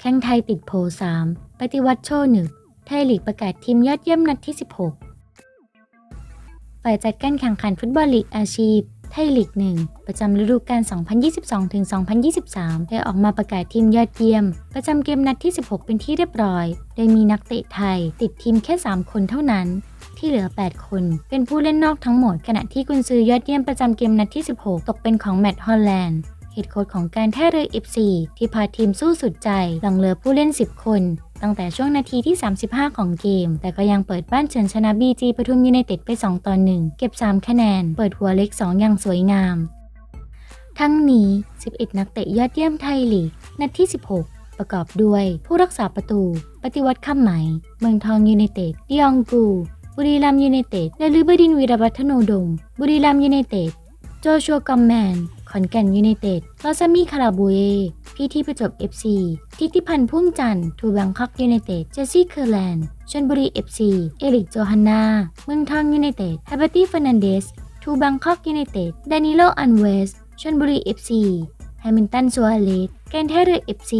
แข้งไทยติดโพ3ปฏิวัติโชว์หนึ่งไทยลีกประกาศทีมยอดเยี่ยมนัดที่ 16 ฝ่ายจัดการแข่งขันฟุตบอลลีกอาชีพ ไทยลีก1ประจำฤดูกาล 2022-2023 ได้ออกมาประกาศทีมยอดเยี่ยม ประจำเกมนัดที่ 16 เป็นที่เรียบร้อย โดยมีนักเตะไทยติดทีมแค่ 3 คนเท่านั้น ที่เหลือ 8 คน เป็นผู้เล่นนอกทั้งหมด ขณะที่กุนซือยอดเยี่ยมประจำเกมนัดที่ 16 ตกเป็นของแมตต์ฮอลแลนด์ เฮดโค้ชของการท่าเรือ FC ที่พาทีมสู้สุดใจหลังเหลือผู้เล่น 10 คน ตั้งแต่ช่วงนาทีที่ 35 ของเกม แต่ก็ยังเปิดบ้านเฉินชนะบีจีปทุมยูไนเต็ดไป 2ต่อ1เก็บ 3 คะแนน เปิดหัวเล็ก 2 อย่างสวยงาม ทั้งนี้ 11 นักเตะยอดเยี่ยมไทยลีก นัดที่ 16 ประกอบด้วย ผู้รักษาประตู ปฏิวัติคำไหม เมืองทองยูไนเต็ดดิองกู บุรีรัมยูไนเต็ดและลือบดินวีรวัฒโนดม บุรีรัมย์ยูไนเต็ด โจชัวกอมแมน ขอนแก่นยูไนเต็ดลอซามีคาราบูเอพีทีประจบ FC ทิติพันธ์พุ่มจันทร์ทูแบงคอกยูไนเต็ด เจสซี่เคอร์แลนด์ชนบุรี FC เอริกโจฮันนา เมืองทองยูไนเต็ดแฮเบตี้เฟอร์นันเดส ทูแบงคอกยูไนเต็ด ดานิโล อันเวสชนบุรี FC แฮมิลตันซัวเลสแกนเทเรือ FC